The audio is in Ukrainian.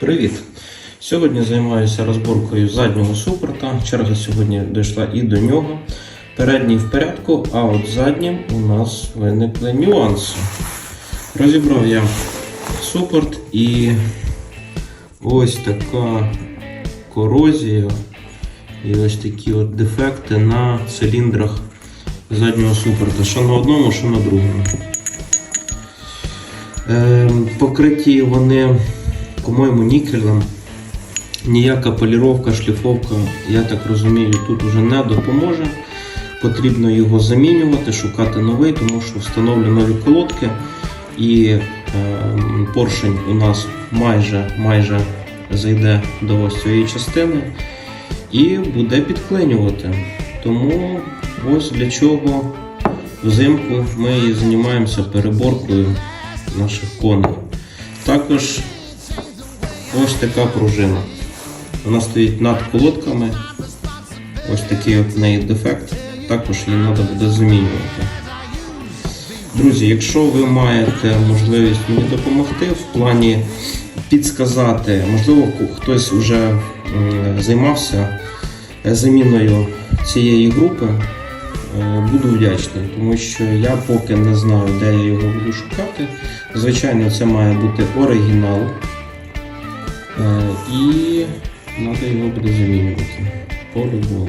Привіт! Сьогодні займаюся розборкою заднього супорта. Черга сьогодні дійшла і до нього. Передній в порядку, а от заднім у нас виникли нюанси. Розібрав я супорт і ось така корозія і ось такі от дефекти на циліндрах заднього супорта. Що на одному, що на другому. Е, Покриті вони, по-моєму, нікелем. Ніяка поліровка, шліфовка, я так розумію, тут вже не допоможе. Потрібно його замінювати, шукати новий, тому що встановлю нові колодки. І е, поршень у нас майже, майже зайде до ось цієї частини і буде підклинювати. Тому ось для чого взимку ми і займаємося переборкою наших коней. Також ось така пружина. Вона стоїть над колодками. Ось такий от в неї дефект. Також її треба буде замінювати. Друзі, якщо ви маєте можливість мені допомогти в плані підсказати, можливо, хтось вже займався заміною цієї групи, е, буду вдячний, тому що я поки не знаю, де я його буду шукати. Звичайно, це має бути оригінал. Е, надо его його по-любому.